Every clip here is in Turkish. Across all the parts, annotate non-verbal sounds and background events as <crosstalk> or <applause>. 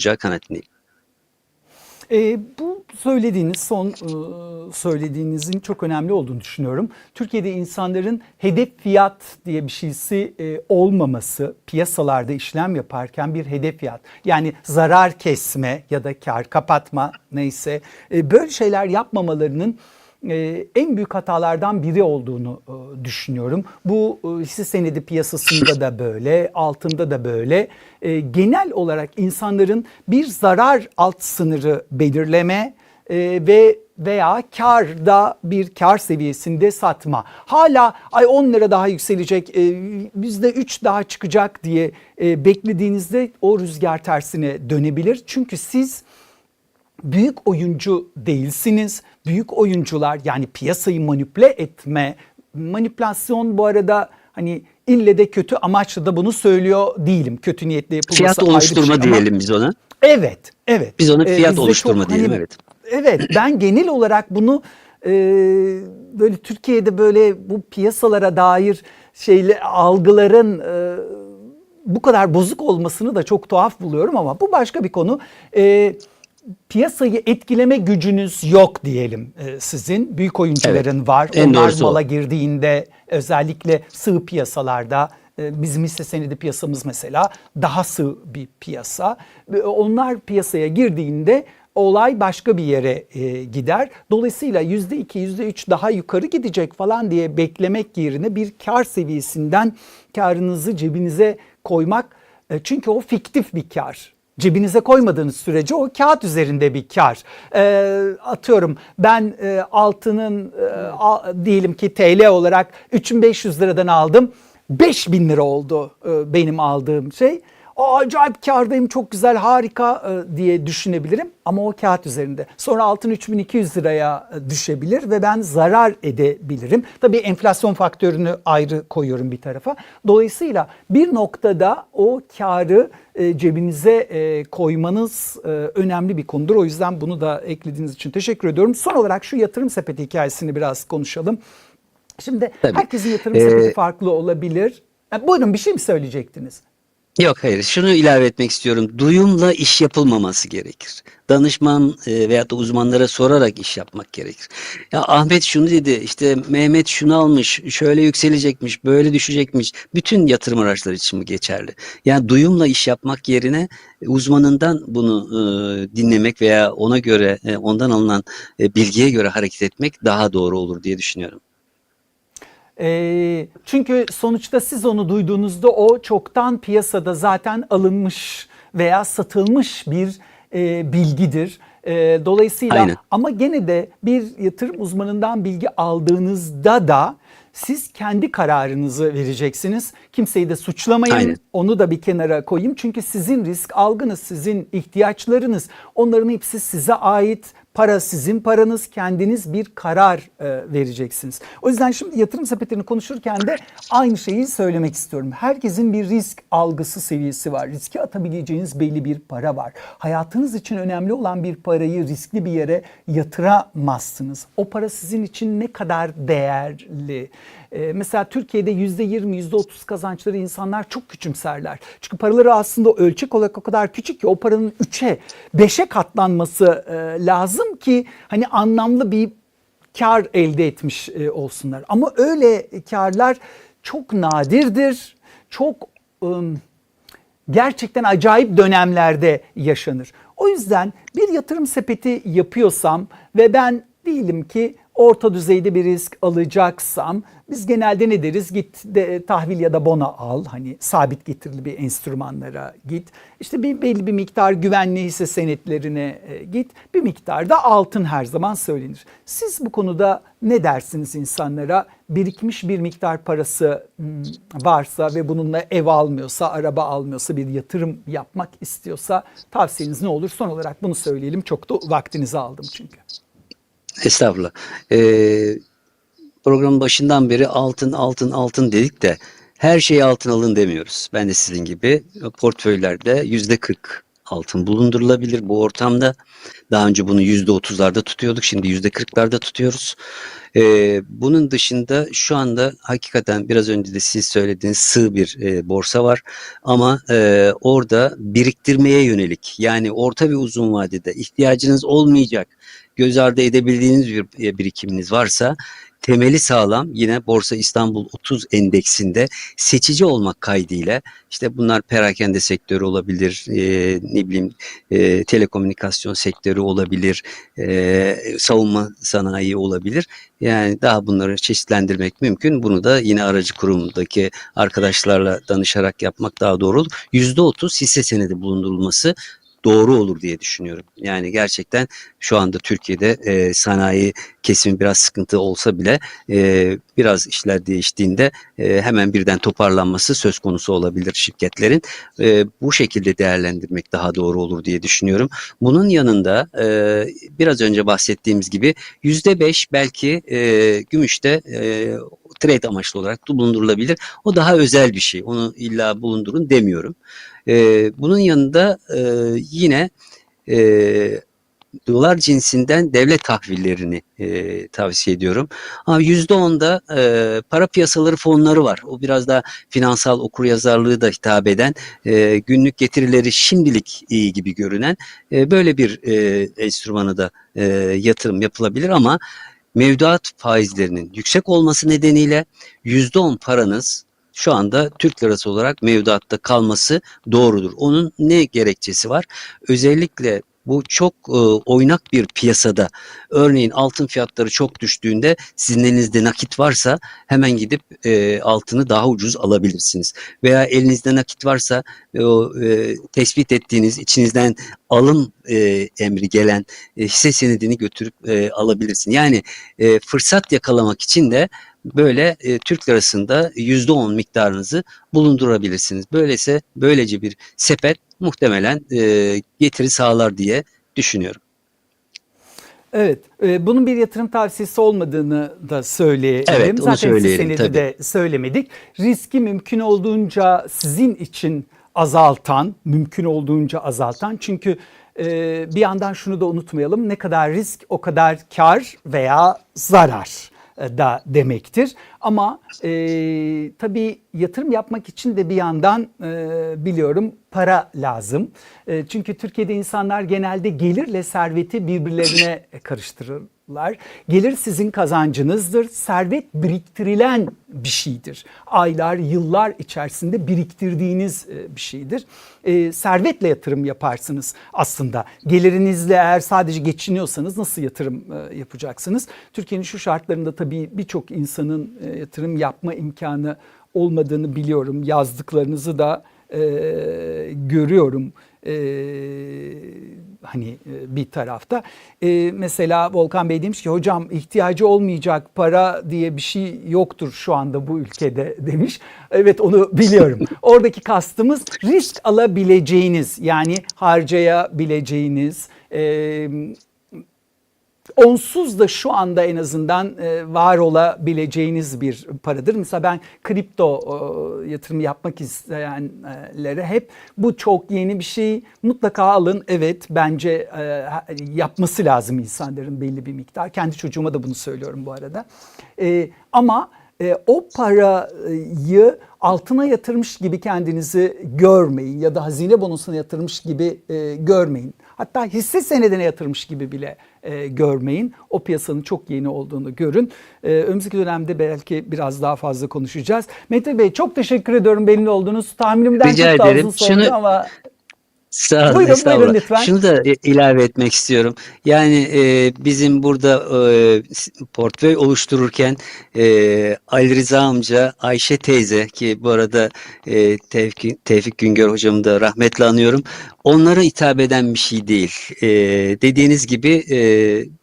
olacağı kanaatindeyim. E, bu söylediğiniz son e, söylediğinizin çok önemli olduğunu düşünüyorum. Türkiye'de insanların hedef fiyat diye bir şeysi e, olmaması piyasalarda işlem yaparken bir hedef fiyat yani zarar kesme ya da kar kapatma neyse e, böyle şeyler yapmamalarının e, en büyük hatalardan biri olduğunu e, düşünüyorum. Bu e, hisse senedi piyasasında da böyle, altında da böyle. E, genel olarak insanların bir zarar alt sınırı belirleme ve veya karda bir kar seviyesinde satma. Hala ay 10 lira daha yükselecek, bizde 3 daha çıkacak diye beklediğinizde o rüzgar tersine dönebilir. Çünkü siz büyük oyuncu değilsiniz. Büyük oyuncular yani piyasayı manipüle etme, manipülasyon bu arada hani ille de kötü amaçla da bunu söylüyor değilim. Kötü niyetle yapılması Fiyat oluşturma şey ama- diyelim biz ona. Evet, evet. Biz ona Ee, fiyat bizde oluşturma çok diyelim, hani- evet. Evet, ben genel olarak bunu e, böyle Türkiye'de böyle bu piyasalara dair şeyle algıların e, bu kadar bozuk olmasını da çok tuhaf buluyorum ama bu başka bir konu. E, piyasayı etkileme gücünüz yok diyelim e, sizin. Büyük oyuncuların Evet, var. en Onlar o. mala girdiğinde özellikle sığ piyasalarda e, bizim hisse senedi piyasamız mesela daha sığ bir piyasa. Ve Onlar piyasaya girdiğinde olay başka bir yere e, gider. Dolayısıyla yüzde iki, yüzde üç daha yukarı gidecek falan diye beklemek yerine bir kar seviyesinden karınızı cebinize koymak. E, çünkü o fiktif bir kar. Cebinize koymadığınız sürece o kağıt üzerinde bir kar. Ee, atıyorum ben e, altının e, a- diyelim ki TL olarak 3500 liradan aldım. 5000 lira oldu e, benim aldığım şey. O acayip kardayım çok güzel harika e, diye düşünebilirim ama o kağıt üzerinde. Sonra altın 3200 liraya e, düşebilir ve ben zarar edebilirim. Tabii enflasyon faktörünü ayrı koyuyorum bir tarafa. Dolayısıyla bir noktada o karı e, cebinize e, koymanız e, önemli bir konudur. O yüzden bunu da eklediğiniz için teşekkür ediyorum. Son olarak şu yatırım sepeti hikayesini biraz konuşalım. Şimdi Tabii. herkesin yatırım Ee, sepeti farklı olabilir. Buyurun bir şey mi söyleyecektiniz? Yok hayır şunu ilave etmek istiyorum. Duyumla iş yapılmaması gerekir. Danışman e, veyahut da uzmanlara sorarak iş yapmak gerekir. Ya Ahmet şunu dedi işte Mehmet şunu almış şöyle yükselecekmiş böyle düşecekmiş. Bütün yatırım araçları için bu geçerli. Yani duyumla iş yapmak yerine uzmanından bunu e, dinlemek veya ona göre e, ondan alınan e, bilgiye göre hareket etmek daha doğru olur diye düşünüyorum. Ee, çünkü sonuçta siz onu duyduğunuzda o çoktan piyasada zaten alınmış veya satılmış bir e, bilgidir. E, dolayısıyla Aynen. ama gene de bir yatırım uzmanından bilgi aldığınızda da siz kendi kararınızı vereceksiniz. Kimseyi de suçlamayın. Aynen. Onu da bir kenara koyayım. Çünkü sizin risk algınız, sizin ihtiyaçlarınız, onların hepsi size ait. Para sizin paranız, kendiniz bir karar e, vereceksiniz. O yüzden şimdi yatırım sepetini konuşurken de aynı şeyi söylemek istiyorum. Herkesin bir risk algısı seviyesi var. Riske atabileceğiniz belli bir para var. Hayatınız için önemli olan bir parayı riskli bir yere yatıramazsınız. O para sizin için ne kadar değerli? Ee, mesela Türkiye'de yüzde yirmi, yüzde otuz kazançları insanlar çok küçümserler. Çünkü paraları aslında ölçek olarak o kadar küçük ki o paranın üçe, beşe katlanması e, lazım ki hani anlamlı bir kar elde etmiş e, olsunlar. Ama öyle karlar çok nadirdir, çok ım, gerçekten acayip dönemlerde yaşanır. O yüzden bir yatırım sepeti yapıyorsam ve ben diyelim ki orta düzeyde bir risk alacaksam biz genelde ne deriz? Git de, tahvil ya da bona al. Hani sabit getirili bir enstrümanlara git. İşte bir belli bir miktar güvenli hisse senetlerine e, git. Bir miktar da altın her zaman söylenir. Siz bu konuda ne dersiniz insanlara? Birikmiş bir miktar parası hmm, varsa ve bununla ev almıyorsa, araba almıyorsa, bir yatırım yapmak istiyorsa tavsiyeniz ne olur? Son olarak bunu söyleyelim. Çok da vaktinizi aldım çünkü. Estağfurullah. Ee, programın başından beri altın altın altın dedik de her şeyi altın alın demiyoruz. Ben de sizin gibi portföylerde yüzde 40 altın bulundurulabilir bu ortamda. Daha önce bunu %30'larda tutuyorduk. Şimdi %40'larda tutuyoruz. Ee, bunun dışında şu anda hakikaten biraz önce de siz söylediğiniz sığ bir e, borsa var. Ama e, orada biriktirmeye yönelik yani orta ve uzun vadede ihtiyacınız olmayacak göz ardı edebildiğiniz bir e, birikiminiz varsa temeli sağlam yine Borsa İstanbul 30 endeksinde seçici olmak kaydıyla işte bunlar perakende sektörü olabilir, e, ne bileyim e, telekomünikasyon sektörü olabilir, e, savunma sanayi olabilir. Yani daha bunları çeşitlendirmek mümkün. Bunu da yine aracı kurumdaki arkadaşlarla danışarak yapmak daha doğru olur. %30 hisse senedi bulundurulması doğru olur diye düşünüyorum. Yani gerçekten şu anda Türkiye'de e, sanayi kesimi biraz sıkıntı olsa bile e, biraz işler değiştiğinde e, hemen birden toparlanması söz konusu olabilir şirketlerin. E, bu şekilde değerlendirmek daha doğru olur diye düşünüyorum. Bunun yanında e, biraz önce bahsettiğimiz gibi yüzde beş belki e, gümüşte e, trade amaçlı olarak da bulundurulabilir. O daha özel bir şey. Onu illa bulundurun demiyorum. Ee, bunun yanında e, yine e, dolar cinsinden devlet tahvillerini e, tavsiye ediyorum. Ama %10'da e, para piyasaları fonları var. O biraz da finansal okuryazarlığı da hitap eden e, günlük getirileri şimdilik iyi gibi görünen e, böyle bir e, enstrümanı da e, yatırım yapılabilir ama mevduat faizlerinin yüksek olması nedeniyle %10 paranız şu anda Türk lirası olarak mevduatta kalması doğrudur. Onun ne gerekçesi var? Özellikle bu çok e, oynak bir piyasada örneğin altın fiyatları çok düştüğünde sizin elinizde nakit varsa hemen gidip e, altını daha ucuz alabilirsiniz. Veya elinizde nakit varsa e, o e, tespit ettiğiniz içinizden alım e, emri gelen e, hisse senedini götürüp e, alabilirsin. Yani e, fırsat yakalamak için de böyle e, Türk lirasında %10 miktarınızı bulundurabilirsiniz. Böylese böylece bir sepet muhtemelen e, getiri sağlar diye düşünüyorum. Evet, e, bunun bir yatırım tavsiyesi olmadığını da söyleyelim. Evet, Zaten söyleyelim, senedi tabii. de söylemedik. Riski mümkün olduğunca sizin için azaltan, mümkün olduğunca azaltan. Çünkü e, bir yandan şunu da unutmayalım. Ne kadar risk o kadar kar veya zarar da demektir. Ama e, tabii yatırım yapmak için de bir yandan e, biliyorum para lazım. E, çünkü Türkiye'de insanlar genelde gelirle serveti birbirlerine karıştırırlar. Gelir sizin kazancınızdır. Servet biriktirilen bir şeydir. Aylar, yıllar içerisinde biriktirdiğiniz e, bir şeydir. E, servetle yatırım yaparsınız aslında. Gelirinizle eğer sadece geçiniyorsanız nasıl yatırım e, yapacaksınız? Türkiye'nin şu şartlarında tabii birçok insanın e, yatırım yapma imkanı olmadığını biliyorum. Yazdıklarınızı da e, görüyorum. E, hani e, bir tarafta. E, mesela Volkan Bey demiş ki hocam ihtiyacı olmayacak para diye bir şey yoktur şu anda bu ülkede <laughs> demiş. Evet onu biliyorum. <laughs> Oradaki kastımız risk alabileceğiniz yani harcayabileceğiniz e, onsuz da şu anda en azından e, var olabileceğiniz bir paradır. Mesela ben kripto e, yatırım yapmak isteyenlere hep bu çok yeni bir şey mutlaka alın. Evet bence e, yapması lazım insanların belli bir miktar. Kendi çocuğuma da bunu söylüyorum bu arada. E, ama e, o parayı altına yatırmış gibi kendinizi görmeyin ya da hazine bonusuna yatırmış gibi e, görmeyin. Hatta hisse senedine yatırmış gibi bile e, görmeyin. O piyasanın çok yeni olduğunu görün. E, önümüzdeki dönemde belki biraz daha fazla konuşacağız. Mete Bey çok teşekkür ediyorum benimle olduğunuz. Tahminimden Rica çok daha ederim. uzun Şunu- ama Sağ olun, Buyurun, estağfurullah. buyurun lütfen. Şunu da ilave etmek istiyorum. Yani e, bizim burada e, portföy oluştururken e, Ali Rıza amca, Ayşe teyze ki bu arada e, Tevfik, Tevfik Güngör hocamı da rahmetle anıyorum. Onlara hitap eden bir şey değil. E, dediğiniz gibi e,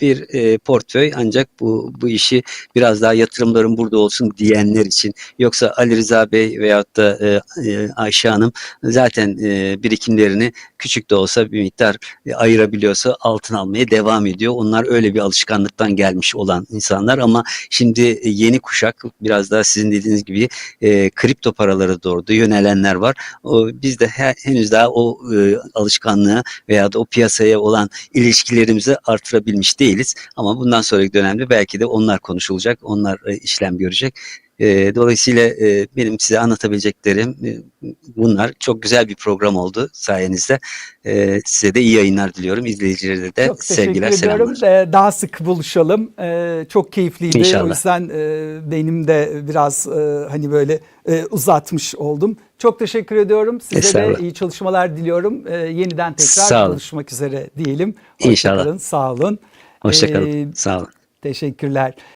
bir e, portföy ancak bu bu işi biraz daha yatırımların burada olsun diyenler için. Yoksa Ali Rıza Bey veyahut da e, e, Ayşe Hanım zaten e, birikimlerini küçük de olsa bir miktar e, ayırabiliyorsa altın almaya devam ediyor. Onlar öyle bir alışkanlıktan gelmiş olan insanlar ama şimdi yeni kuşak biraz daha sizin dediğiniz gibi e, kripto paralara doğru da yönelenler var. O, biz de he- henüz daha o e, alışkanlığı veya da o piyasaya olan ilişkilerimizi artırabilmiş değiliz. Ama bundan sonraki dönemde belki de onlar konuşulacak, onlar e, işlem görecek. E, dolayısıyla e, benim size anlatabileceklerim e, bunlar. Çok güzel bir program oldu sayenizde. E, size de iyi yayınlar diliyorum. İzleyicilere de Çok teşekkür sevgiler, ediyorum. selamlar. Daha sık buluşalım. Çok keyifliydi. İnşallah. O yüzden e, benim de biraz e, hani böyle e, uzatmış oldum. Çok teşekkür ediyorum. Size de iyi çalışmalar diliyorum. Ee, Yeniden tekrar buluşmak üzere diyelim. İnşallah. Hoşçakalın. Sağ olun. Hoşçakalın. Ee, Sağ olun. Teşekkürler.